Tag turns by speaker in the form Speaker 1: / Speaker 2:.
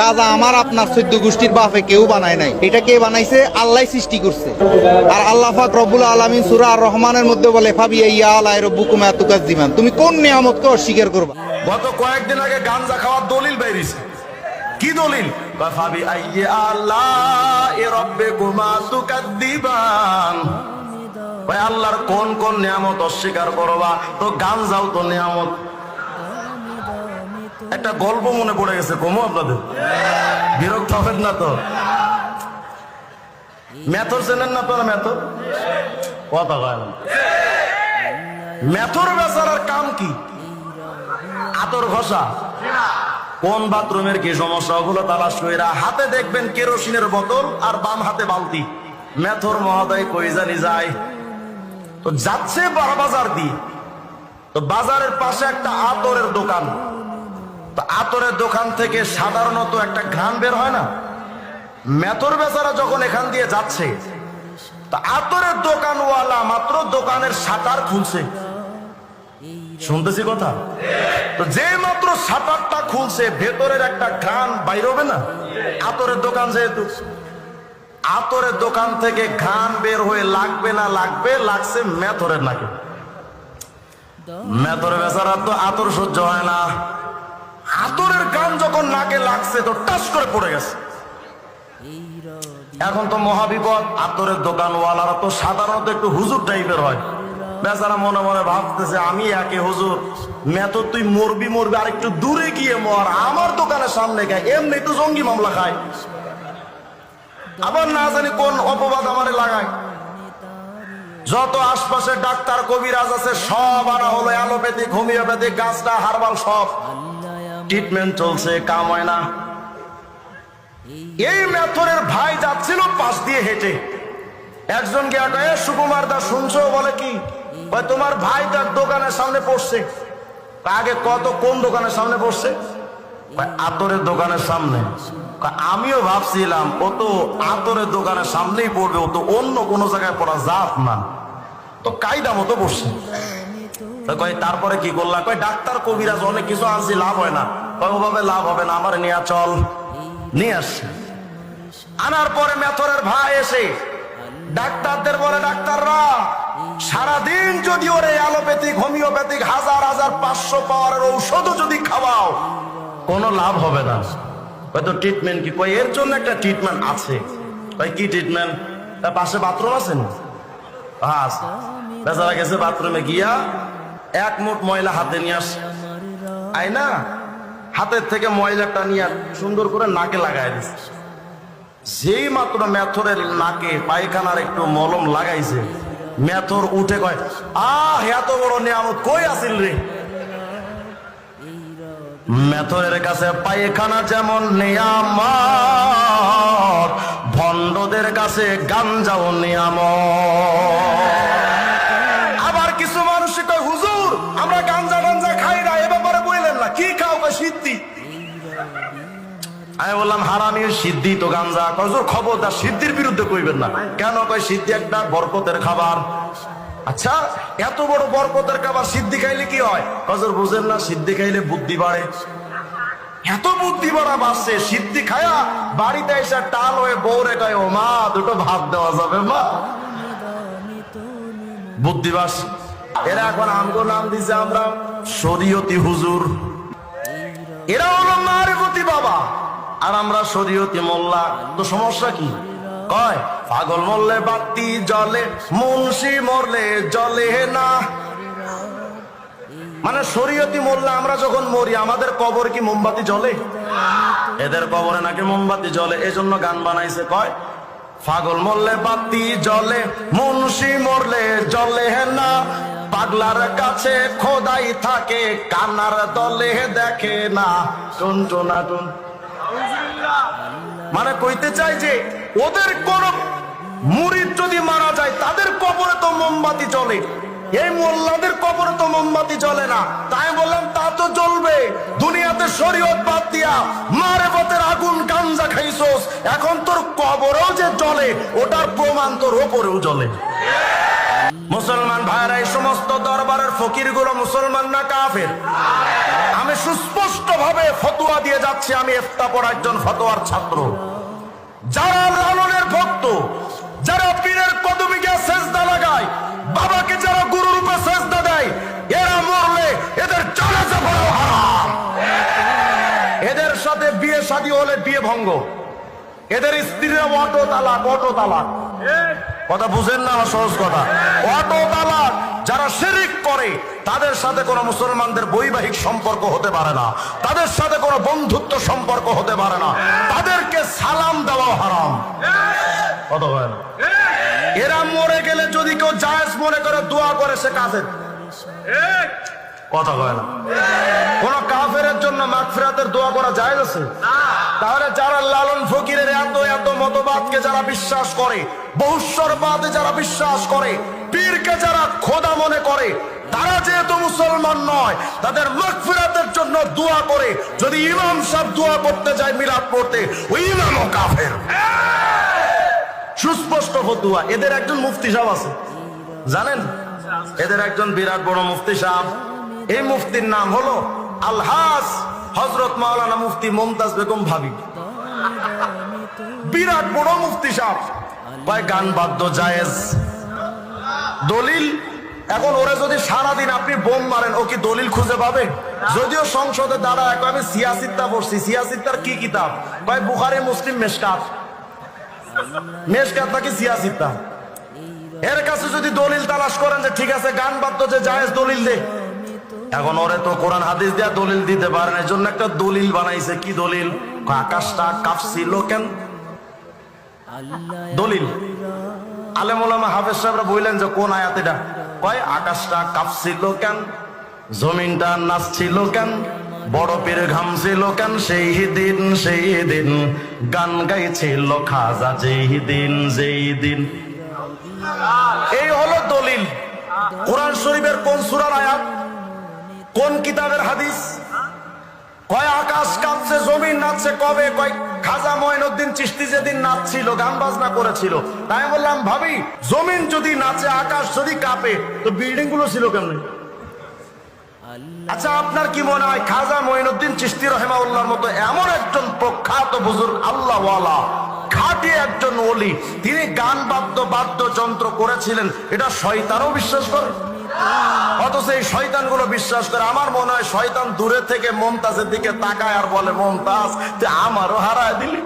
Speaker 1: গাঁজা আমার, আপনার চোদ্দ গোষ্ঠীর বাপে কেউ বানায় নাই। এটা কে বানাইছে? আল্লাহ সৃষ্টি করছে। আর আল্লাহ পাক রব্বুল আলামিন সূরা আর রহমানের মধ্যে বলে ফাবিয়া ইয়া আলাই রব্বুকুম আতুকাজ দিমান তুমি কোন নিয়ামতকে অস্বীকার করবা?
Speaker 2: গত কয়েকদিন আগে গাঞ্জা খাওয়ার দলিল বেরিয়েছে। কি দলিল? ফাবি আইয়ে আল্লাহ এ রব্বে কুমা তুকাদ্দিবান কয় আল্লাহর কোন কোন নিয়ামত অস্বীকার করবা? তো গাঞ্জাও তো নিয়ামত। একটা গল্প মনে পড়ে গেছে, কমো আপনাদের? বিরক্ত হবেন না তো? মেথর চেনেন না তোরা মেথর কথা কয় না। মেথর বেচারার কাম কি? আতর ঘষা। কোন বাথরুমের কি সমস্যা? ওগুলো তালাশ কইরা হাতে দেখবেন কেরোসিনের বোতল আর বাম হাতে বালতি। মেথর মহোদয় কই জানি যায়। তো যাচ্ছে বাজার দিয়ে। তো বাজারের পাশে একটা আতরের দোকান। তো আতরের দোকান থেকে সাধারণত একটা ঘ্রাণ বের হয় না? মেথর বেচারা যখন এখান দিয়ে যাচ্ছে, তা আতরের দোকানওয়ালা মাত্র দোকানের শাটার খুলছে। শুনতেছি কথা? তো যে মাত্র শাটারটা খুলছে, ভেতরের একটা ঘ্রাণ বাইর হবে না? আতরের দোকান যেহেতু। আতরের দোকান থেকে ঘ্রাণ বের হয়ে লাগবে না লাগবে, লাগছে মেথরের নাকে। মেথর বেচারা তো আতর সহ্য হয় না। যখন লাগছে তো টাস করে পড়ে গেছে। এখন তো মহাবিপদ আতরের দোকানওয়ালারা তো সাধারণত একটু হুজুর টাইপের হয়। বেচারা মনে মনে ভাবতেছে, আমি একে হুজুর মেত তুই মরবি মরবি, আর একটু দূরে গিয়ে মর, আমার দোকানের সামনে গায়ে এমনি তো জঙ্গি মামলা খায়। আবার না জানি কোন অপবাদ আমারে লাগায়। যত আশপাশে ডাক্তার, কবিরাজ আছে, সব আনা হলো অ্যালোপ্যাথিক হোমিওপ্যাথিক গাছটা হারবাল সব। ট্রিটমেন্ট চলছে, কাম হয় না। এই মেথরের ভাই যাচ্ছিল পাশ দিয়ে হেঁটে। একজন গিয়া সুকুমার দা, শুনছো? বলে কি? তোমার ভাই তার দোকানের সামনে পড়ছে আগে কত, কোন দোকানের সামনে পড়ছে আতরের দোকানের সামনে। আমিও ভাবছিলাম, ও তো আতরের দোকানের সামনেই পড়বে, ও তো অন্য কোনো জায়গায় পড়া জাত না। তো কায়দা মতো পড়ছে কয়, তারপরে কি করলাম কয়, ডাক্তার কবিরাজ, অনেক কিছু আনছি, লাভ হয় না। কয়, ওভাবে লাভ হবে না, আমার নিয়ে চল। নিয়ে আসছে আনার পরে মেথরের ভাই এসে ডাক্তারদের বলে, ডাক্তাররা, সারাদিন যদি ওরে অ্যালোপ্যাথিক, হোমিওপ্যাথিক হাজার হাজার পাঁচশো পাওয়ারের ঔষধও যদি খাওয়াও, কোনো লাভ হবে না। হয়তো ট্রিটমেন্ট কি? কই এর জন্য একটা ট্রিটমেন্ট আছে। কই কি ট্রিটমেন্ট তার পাশে বাথরুম আছে না। বেচারা গেছে বাথরুমে গিয়া এক মুঠ ময়লা হাতে নিয়ে আস। আই না, হাতের থেকে ময়লাটা নিয়ে সুন্দর করে নাকে লাগাই দিছে যেই মাত্র মেথরের নাকে পায়খানার একটু মলম লাগাইছে, মেথর উঠে কয়, আহ, এত বড় নিয়ামত, কই আসিল রে? মেথরের কাছে পায়খানা যেমন নিয়ামত, ভণ্ডদের কাছে গাঞ্জাও নিয়ামত। আমি বললাম হারামি সিদ্ধি তো গাঞ্জা। কজোর খবরদার, সিদ্ধির বিরুদ্ধে কইবেন না। কেন কয়, সিদ্ধি একটা বরকতের খাবার। আচ্ছা এত বড় বরকতের খাবার সিদ্ধি খাইলে কি হয়? কজোর বুঝেন না, সিদ্ধি খাইলে বুদ্ধি বাড়ে। এত বুদ্ধি বাড়া বাড়ছে, সিদ্ধি খায়া বাড়িতে এসে টাল হয়ে বউরে কয়, ও মা, দুটো ভাত দেওয়া যাবে, মা। বুদ্ধি বাস। এরা এখন আমগো নাম দিছে আমরা শরীয়তি হুজুর। এরা হলো মারেফতি বাবা। আর আমরা শরীয়তি মোল্লা তো সমস্যা কি? কয়, পাগল মরলে বাতি জলে মুন্সি মরলে জলে না। মানে শরীয়তি মোল্লা, আমরা যখন মরি, আমাদের কবর কি মোমবাতি জ্বলে? এদের কবরে নাকি মোমবাতি জ্বলে? এজন্য গান বানাইছে, কয়, পাগল মরলে বাতি জ্বলে, মুন্সি মরলে জ্বলে না। পাগলার কাছে খোদাই থাকে, কানার দলে দেখে না। টুন টুনা টুন মানে কইতে চাই যে, ওদের কোন মুরিদ যদি মারা যায়, তাদের কবরে তো মোমবাতি জ্বলে। এই মোল্লাদের কবরে তো মোমবাতি জ্বলে না। তাই বললাম, তা তো জ্বলবে। দুনিয়াতে শরীয়ত বাদ দিয়া মারে পথের আগুন গাঞ্জা খাইছোস। এখন তোর কবরেও যে জ্বলে, ওটার প্রমাণ তোর ওপরেও জ্বলে। মুসলমান এই সমস্ত দরবারের ফকিরগুলো মুসলমান না কাফের? আমি সুস্পষ্ট ভাবে ফতোয়া দিয়ে যাচ্ছি, আমি এফতা পড়া একজন ফতোয়ার ছাত্র। যারা লালনের ভক্ত, যারা পীরের কদমে গিয়ে সেজদা লাগায়, বাবাকে যারা গুরু রূপে সেজদা দেয়, এরা মরলে এদের জানাজা পড়াও এদের সাথে বিয়ে শাদী হলে বিয়ে ভঙ্গ। এদের স্ত্রীরা অটো তালাক অটো তালাক কথা বুঝেন না সহজ কথা? যারা শিরিক করে, তাদের সাথে কোনো মুসলমানদের বৈবাহিক সম্পর্ক হতে পারে না। তাদের সাথে কোনো বন্ধুত্ব সম্পর্ক হতে পারে না। তাদেরকে সালাম দেওয়া হারাম। না? এরা মরে গেলে যদি কেউ জায়েজ মনে করে, দোয়া করে, সে কাজের। কথা কয় না? কোন কাফের জন্য মাগফিরাতের দোয়া করা যায় আছে? তাহলে যারা লালন ফকিরের এত এত মতবাদকে যারা বিশ্বাস করে, বহুস্বরবাদে যারা বিশ্বাস করে পীরকে যারা খোদা মনে করে, তারা যেহেতু মুসলমান নয়, তাদের মাগফিরাতের জন্য দোয়া করে। যদি ইমাম সাহেব দোয়া করতে যায় মিলাদ পড়তে ওই ইমামও কাফের। সুস্পষ্ট ফতুয়া। এদের একজন মুফতি সাহেব আছে। জানেন? এদের একজন বিরাট বড় মুফতি সাহেব। এই মুফতির নাম হলো আলহাস হজরত মাওলানা মুফতি মমতাজ বেগম ভাবি। বিরাট বড় মুফতি সাহেব। গান বাদ্য জায়েজ। দলিল? এখন ওরা যদি সারাদিন আপনি বোম মারেন, ও কি দলিল খুঁজে পাবে? যদিও সংসদে দাঁড়ায় এখন আমি সিয়াসিত্তা পড়ছি। সিয়াসিত্তার কি কিতাব? কয়, বুখারি, মুসলিম মেশকাত। মেশকাত নাকি সিয়াসিত্তা এর কাছে যদি দলিল তালাশ করেন যে, ঠিক আছে, গান বাদ্য যে জায়েজ, দলিল দে। এখন ওরে তো কোরআন হাদিস দিয়া দলিল দিতে পারেন। এর জন্য একটা দলিল বানাইছে। কি দলিল? আকাশটা কাঁপছিল লোকেন দলিল। আলেমুলামা হাফেজ সাহেবরা বললেন যে, কোন আয়াত এটা? কয়, আকাশটা কাঁপছিল কেন? জমিনটা নাচছিল কেন? বড় পীর ঘামছিল কেন? সেই দিন সেই দিন গান গাইছিল খাজা, যেই দিন যেই দিন। এই হলো দলিল। কোরআন শরীফের কোন সুরার আয়াত? কোন কিতাবের হাদিস? কয়, আকাশ কাঁপছে, জমিন নাচছে, কবে? কয় খাজা ময়নুদ্দিন চিস্তি যেদিন নাচছিল, গান বাজনা করেছিল, তাই বললাম, ভাবি, জমিন যদি নাচে, আকাশ যদি কাঁপে, তো বিল্ডিংগুলো ছিল কেমন? আচ্ছা আপনার কি মনে হয়, খাজা মঈনুদ্দিন চিস্তি রহেমাউল্লাহর মতো এমন একজন প্রখ্যাত বুজুর আল্লাহওয়ালা, খাঁটি একজন ওলি, তিনি গান বাদ্য বাদ্যযন্ত্র করেছিলেন, এটা শয়তানও বিশ্বাস করে? অথচ এই শয়তানগুলো বিশ্বাস করে, আমার মনে হয় শয়তান দূরে থেকে মমতাজের দিকে তাকায় আর বলে, মমতাজ, তুই আমারও হারায় দিলি।